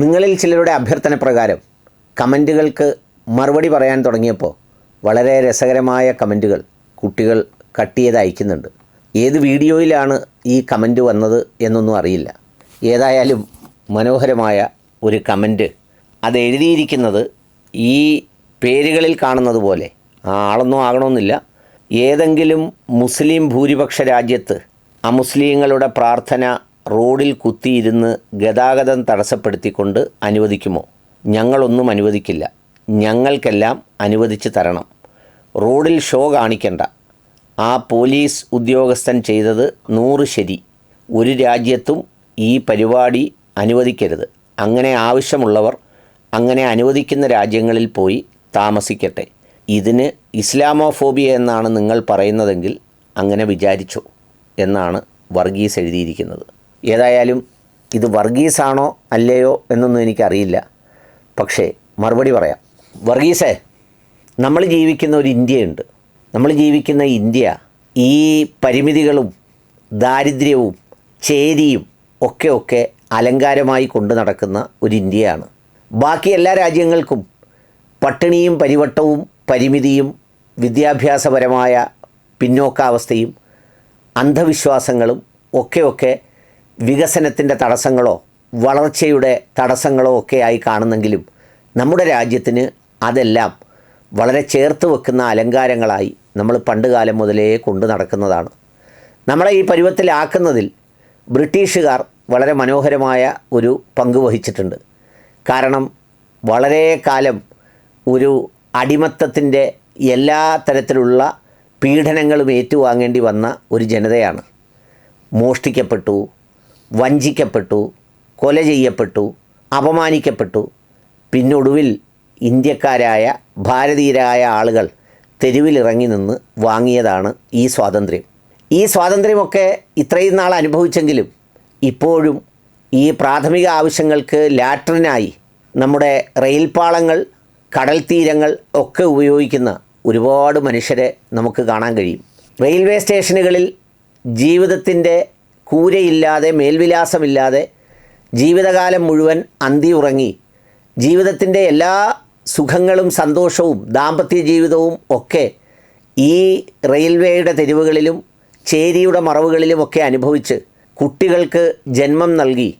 നിങ്ങളിൽ ചിലരുടെ അഭ്യർത്ഥന പ്രകാരം കമന്റുകൾക്ക് മറുപടി പറയാൻ തുടങ്ങിയപ്പോൾ വളരെ രസകരമായ കമന്റുകൾ കുട്ടികൾ കട്ട് ചെയ്ത് അയക്കുന്നുണ്ട്. ഏത് വീഡിയോയിലാണ് ഈ കമന്റ് വന്നത് എന്നൊന്നും അറിയില്ല. ഏതായാലും മനോഹരമായ ഒരു കമന്റ്. അത് എഴുതിയിരിക്കുന്നത് ഈ പേരുകളിൽ കാണുന്നത് പോലെ. ആളൊന്നും ആകണമെന്നില്ല. ഏതെങ്കിലും മുസ്ലിം ഭൂരിപക്ഷ രാജ്യത്ത് അമുസ്ലിങ്ങളുടെ പ്രാർത്ഥന റോഡിൽ കുത്തിയിരുന്ന് ഗതാഗതം തടസ്സപ്പെടുത്തിക്കൊണ്ട് അനുവദിക്കുമോ? ഞങ്ങളൊന്നും അനുവദിക്കില്ല. ഞങ്ങൾക്കെല്ലാം അനുവദിച്ച് തരണം. റോഡിൽ ഷോ കാണിക്കണ്ട. ആ പോലീസ് ഉദ്യോഗസ്ഥൻ ചെയ്തത് നൂറ് ശരി. ഒരു രാജ്യത്തും ഈ പരിപാടി അനുവദിക്കരുത്. അങ്ങനെ ആവശ്യമുള്ളവർ അങ്ങനെ അനുവദിക്കുന്ന രാജ്യങ്ങളിൽ പോയി താമസിക്കട്ടെ. ഇതിന് ഇസ്ലാമോഫോബിയ എന്നാണ് നിങ്ങൾ പറയുന്നതെങ്കിൽ അങ്ങനെ വിചാരിച്ചോ എന്നാണ് വർഗീസ് എഴുതിയിരിക്കുന്നത്. ഏതായാലും ഇത് വർഗീസാണോ അല്ലയോ എന്നൊന്നും എനിക്കറിയില്ല. പക്ഷേ മറുപടി പറയാം. വർഗീസേ നമ്മൾ ജീവിക്കുന്ന ഒരു ഇന്ത്യയുണ്ട്. നമ്മൾ ജീവിക്കുന്ന ഇന്ത്യ ഈ പരിമിതികളും ദാരിദ്ര്യവും ചേരിയും ഒക്കെ ഒക്കെ അലങ്കാരമായി കൊണ്ടു നടക്കുന്ന ഒരു ഇന്ത്യയാണ്. ബാക്കി എല്ലാ രാജ്യങ്ങൾക്കും പട്ടിണിയും പരിവട്ടവും പരിമിതിയും വിദ്യാഭ്യാസപരമായ പിന്നോക്കാവസ്ഥയും അന്ധവിശ്വാസങ്ങളും ഒക്കെ ഒക്കെ വികസനത്തിന്റെ തടസ്സങ്ങളോ വളർച്ചയുടെ തടസ്സങ്ങളോ ഒക്കെ ആയി കാണുന്നെങ്കിലും നമ്മുടെ രാജ്യത്തിന് അതെല്ലാം വളരെ ചേർത്ത് വെക്കുന്ന അലങ്കാരങ്ങളായി നമ്മൾ പണ്ട് കാലം മുതലേ കൊണ്ടു നടക്കുന്നതാണ്. നമ്മളെ ഈ പരുവത്തിലാക്കുന്നതിൽ ബ്രിട്ടീഷുകാർ വളരെ മനോഹരമായ ഒരു പങ്ക് വഹിച്ചിട്ടുണ്ട്. കാരണം വളരെ കാലം ഒരു അടിമത്തത്തിന്റെ എല്ലാ തരത്തിലുള്ള പീഡനങ്ങളും ഏറ്റുവാങ്ങേണ്ടി വന്ന ഒരു ജനതയാണ്. മോഷ്ടിക്കപ്പെട്ടു വഞ്ചിക്കപ്പെട്ടു കൊല ചെയ്യപ്പെട്ടു അപമാനിക്കപ്പെട്ടു. പിന്നൊടുവിൽ ഇന്ത്യക്കാരായ ഭാരതീയരായ ആളുകൾ തെരുവിലിറങ്ങി നിന്ന് വാങ്ങിയതാണ് ഈ സ്വാതന്ത്ര്യം. ഈ സ്വാതന്ത്ര്യമൊക്കെ ഇത്രയും നാൾ അനുഭവിച്ചെങ്കിലും ഇപ്പോഴും ഈ പ്രാഥമിക ആവശ്യങ്ങൾക്ക് ലാട്രിനായി നമ്മുടെ റെയിൽപാളങ്ങൾ കടൽ തീരങ്ങൾ ഒക്കെ ഉപയോഗിക്കുന്ന ഒരുപാട് മനുഷ്യരെ നമുക്ക് കാണാൻ കഴിയും. റെയിൽവേ സ്റ്റേഷനുകളിൽ ജീവിതത്തിന്റെ കൂരയില്ലാതെ മേൽവിലാസമില്ലാതെ ജീവിതകാലം മുഴുവൻ അന്തി ഉറങ്ങി. ജീവിതത്തിന്റെ എല്ലാ സുഖങ്ങളും സന്തോഷവും ദാമ്പത്യ ജീവിതവും ഒക്കെ ഈ റെയിൽവേയുടെ തെരുവുകളിലും ചേരിയുടെ മറവുകളിലുമൊക്കെ അനുഭവിച്ച് കുട്ടികൾക്ക് ജന്മം നൽകി.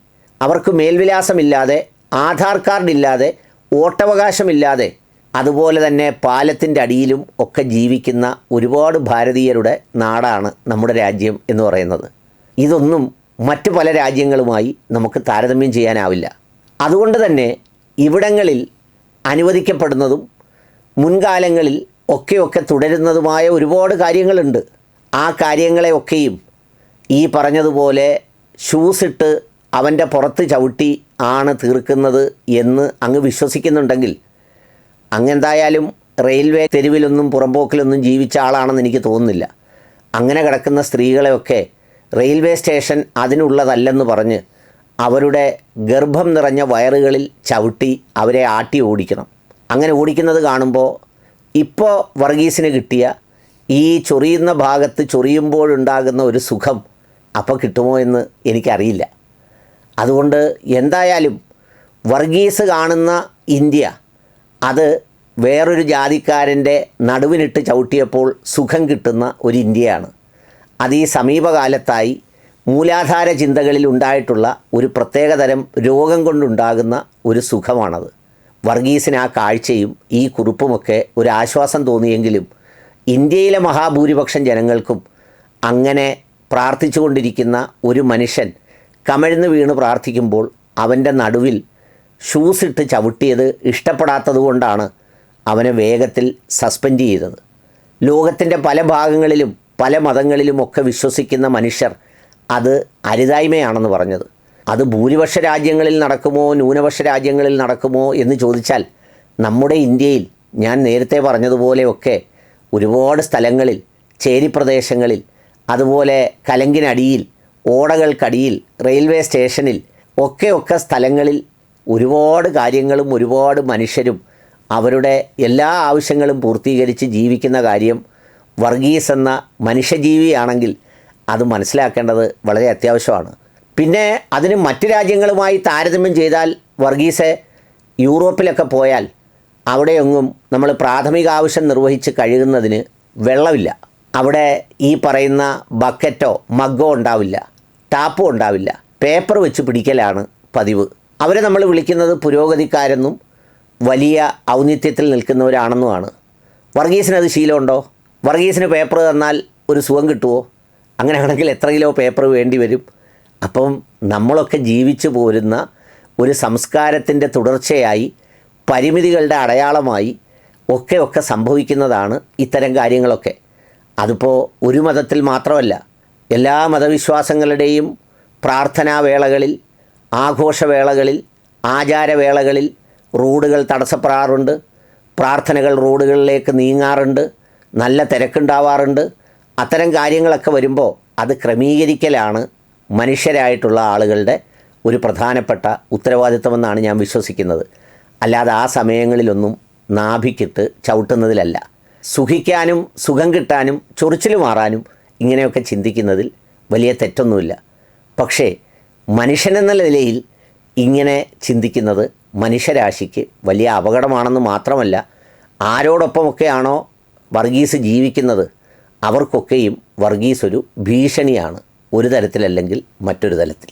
അവർക്ക് മേൽവിലാസമില്ലാതെ ആധാർ കാർഡില്ലാതെ വോട്ടവകാശമില്ലാതെ അതുപോലെ തന്നെ പാലത്തിന്റെ അടിയിലും ഒക്കെ ജീവിക്കുന്ന ഒരുപാട് ഭാരതീയരുടെ നാടാണ് നമ്മുടെ രാജ്യം എന്ന് പറയുന്നത്. ഇതൊന്നും മറ്റ് പല രാജ്യങ്ങളുമായി നമുക്ക് താരതമ്യം ചെയ്യാനാവില്ല. അതുകൊണ്ട് തന്നെ ഇവിടങ്ങളിൽ അനുവദിക്കപ്പെടുന്നതും മുൻകാലങ്ങളിൽ ഒക്കെയൊക്കെ തുടരുന്നതുമായ ഒരുപാട് കാര്യങ്ങളുണ്ട്. ആ കാര്യങ്ങളെയൊക്കെയും ഈ പറഞ്ഞതുപോലെ ഷൂസ് ഇട്ട് അവന്റെ പുറത്ത് ചവിട്ടി ആണ് തീർക്കുന്നത് എന്ന് അങ്ങ് വിശ്വസിക്കുന്നുണ്ടെങ്കിൽ അങ്ങെന്തായാലും റെയിൽവേ തെരുവിലൊന്നും പുറമ്പോക്കിലൊന്നും ജീവിച്ച ആളാണെന്ന് എനിക്ക് തോന്നുന്നില്ല. അങ്ങനെ കിടക്കുന്ന സ്ത്രീകളെയൊക്കെ റെയിൽവേ സ്റ്റേഷൻ അതിനുള്ളതല്ലെന്ന് പറഞ്ഞ് അവരുടെ ഗർഭം നിറഞ്ഞ വയറുകളിൽ ചവിട്ടി അവരെ ആട്ടി ഓടിക്കണം. അങ്ങനെ ഓടിക്കുന്നത് കാണുമ്പോൾ ഇപ്പോൾ വർഗീസിന് കിട്ടിയ ഈ ചൊറിയുന്ന ഭാഗത്ത് ചൊറിയുമ്പോഴുണ്ടാകുന്ന ഒരു സുഖം അപ്പോൾ കിട്ടുമോ എന്ന് എനിക്കറിയില്ല. അതുകൊണ്ട് എന്തായാലും വർഗീസ് കാണുന്ന ഇന്ത്യ അത് വേറൊരു ജാതിക്കാരന്റെ നടുവിനിട്ട് ചവിട്ടിയപ്പോൾ സുഖം കിട്ടുന്ന ഒരു ഇന്ത്യയാണ്. അത് ഈ സമീപകാലത്തായി മൂലാധാര ചിന്തകളിൽ ഉണ്ടായിട്ടുള്ള ഒരു പ്രത്യേകതരം രോഗം കൊണ്ടുണ്ടാകുന്ന ഒരു സുഖമാണത്. വർഗീസിന് ആ കാഴ്ചയും ഈ കുറിപ്പുമൊക്കെ ഒരു ആശ്വാസം തോന്നിയെങ്കിലും ഇന്ത്യയിലെ മഹാഭൂരിപക്ഷം ജനങ്ങൾക്കും അങ്ങനെ പ്രാർത്ഥിച്ചുകൊണ്ടിരിക്കുന്ന ഒരു മനുഷ്യൻ കമഴ്ന്ന് വീണ് പ്രാർത്ഥിക്കുമ്പോൾ അവന്റെ നടുവിൽ ഷൂസ് ഇട്ട് ചവിട്ടിയത് ഇഷ്ടപ്പെടാത്തതുകൊണ്ടാണ് അവനെ വേഗത്തിൽ സസ്പെൻഡ് ചെയ്തത്. ലോകത്തിന്റെ പല ഭാഗങ്ങളിലും പല മതങ്ങളിലുമൊക്കെ വിശ്വസിക്കുന്ന മനുഷ്യർ അത് അരുതായ്മയാണെന്ന് പറഞ്ഞത്. അത് ഭൂരിപക്ഷ രാജ്യങ്ങളിൽ നടക്കുമോ ന്യൂനപക്ഷ രാജ്യങ്ങളിൽ നടക്കുമോ എന്ന് ചോദിച്ചാൽ നമ്മുടെ ഇന്ത്യയിൽ ഞാൻ നേരത്തെ പറഞ്ഞതുപോലെയൊക്കെ ഒരുപാട് സ്ഥലങ്ങളിൽ ചേരി പ്രദേശങ്ങളിൽ അതുപോലെ കലങ്കിനടിയിൽ ഓടകൾക്കടിയിൽ റെയിൽവേ സ്റ്റേഷനിൽ ഒക്കെയൊക്കെ ഒക്കെ സ്ഥലങ്ങളിൽ ഒരുപാട് കാര്യങ്ങളും ഒരുപാട് മനുഷ്യരും അവരുടെ എല്ലാ ആവശ്യങ്ങളും പൂർത്തീകരിച്ച് ജീവിക്കുന്ന കാര്യം വർഗീസ് എന്ന മനുഷ്യജീവിയാണെങ്കിൽ അത് മനസ്സിലാക്കേണ്ടത് വളരെ അത്യാവശ്യമാണ്. പിന്നെ അതിന് മറ്റ് രാജ്യങ്ങളുമായി താരതമ്യം ചെയ്താൽ വർഗീസ് യൂറോപ്പിലൊക്കെ പോയാൽ അവിടെയൊന്നും നമ്മൾ പ്രാഥമിക ആവശ്യം നിർവഹിച്ച് കഴുകുന്നതിന് വെള്ളമില്ല. അവിടെ ഈ പറയുന്ന ബക്കറ്റോ മഗ്ഗോ ഉണ്ടാവില്ല ടാപ്പോ ഉണ്ടാവില്ല. പേപ്പർ വെച്ച് പിടിക്കലാണ് പതിവ്. അവരെ നമ്മൾ വിളിക്കുന്നത് പുരോഗതിക്കാരെന്നും വലിയ ഔന്നിത്യത്തിൽ നിൽക്കുന്നവരാണെന്നുമാണ്. വർഗീസിനത് ശീലമുണ്ടോ? വർഗീസിന് പേപ്പർ തന്നാൽ ഒരു സുഖം കിട്ടുമോ അങ്ങനെയാണെങ്കിൽ എത്ര കിലോ പേപ്പർ വേണ്ടി വരും? അപ്പം നമ്മളൊക്കെ ജീവിച്ചു പോരുന്ന ഒരു സംസ്കാരത്തിന്റെ തുടർച്ചയായി പരിമിതികളുടെ അടയാളമായി ഒക്കെ ഒക്കെ സംഭവിക്കുന്നതാണ് ഇത്തരം കാര്യങ്ങളൊക്കെ. അതിപ്പോൾ ഒരു മതത്തിൽ മാത്രമല്ല എല്ലാ മതവിശ്വാസങ്ങളുടെയും പ്രാർത്ഥനാവേളകളിൽ ആഘോഷവേളകളിൽ ആചാരവേളകളിൽ റോഡുകൾ തടസ്സപ്പെടാറുണ്ട് പ്രാർത്ഥനകൾ റോഡുകളിലേക്ക് നീങ്ങാറുണ്ട് നല്ല തിരക്കുണ്ടാവാറുണ്ട്. അത്തരം കാര്യങ്ങളൊക്കെ വരുമ്പോൾ അത് ക്രമീകരിക്കലാണ് മനുഷ്യരായിട്ടുള്ള ആളുകളുടെ ഒരു പ്രധാനപ്പെട്ട ഉത്തരവാദിത്തമെന്നാണ് ഞാൻ വിശ്വസിക്കുന്നത്. അല്ലാതെ ആ സമയങ്ങളിലൊന്നും നാഭിക്കിട്ട് ചവിട്ടുന്നതിലല്ല. സുഖിക്കാനും സുഖം കിട്ടാനും ചൊറിച്ചിൽ മാറാനും ഇങ്ങനെയൊക്കെ ചിന്തിക്കുന്നതിൽ വലിയ തെറ്റൊന്നുമില്ല. പക്ഷേ മനുഷ്യനെന്ന നിലയിൽ ഇങ്ങനെ ചിന്തിക്കുന്നത് മനുഷ്യരാശിക്ക് വലിയ അപകടമാണെന്ന് മാത്രമല്ല ആരോടൊപ്പമൊക്കെയാണോ വർഗീസ് ജീവിക്കുന്നത് അവർക്കൊക്കെയും വർഗീസ് ഒരു ഭീഷണിയാണ്. ഒരു തരത്തിലല്ലെങ്കിൽ മറ്റൊരു തലത്തിൽ